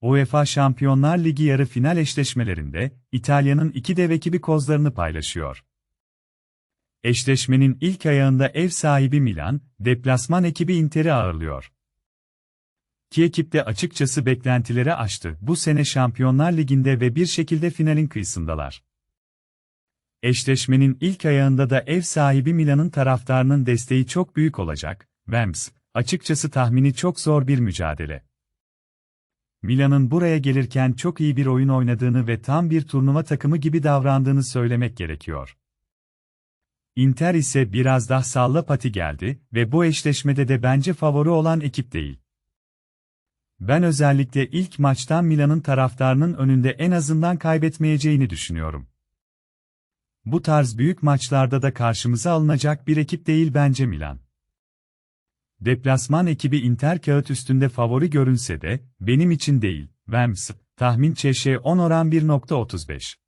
UEFA Şampiyonlar Ligi yarı final eşleşmelerinde İtalya'nın iki dev ekibi kozlarını paylaşıyor. Eşleşmenin ilk ayağında ev sahibi Milan, deplasman ekibi Inter'i ağırlıyor. İki ekip de açıkçası beklentileri aştı. Bu sene Şampiyonlar Ligi'nde ve bir şekilde finalin kıyısındalar. Eşleşmenin ilk ayağında da ev sahibi Milan'ın taraftarının desteği çok büyük olacak. Vems, açıkçası tahmini çok zor bir mücadele. Milan'ın buraya gelirken çok iyi bir oyun oynadığını ve tam bir turnuva takımı gibi davrandığını söylemek gerekiyor. Inter ise biraz daha salla pati geldi ve bu eşleşmede de bence favori olan ekip değil. Ben özellikle ilk maçtan Milan'ın taraftarının önünde en azından kaybetmeyeceğini düşünüyorum. Bu tarz büyük maçlarda da karşımıza alınacak bir ekip değil bence Milan. Deplasman ekibi Inter kağıt üstünde favori görünse de, benim için değil, Vems, tahmin ÇŞ 10 oran 1.35.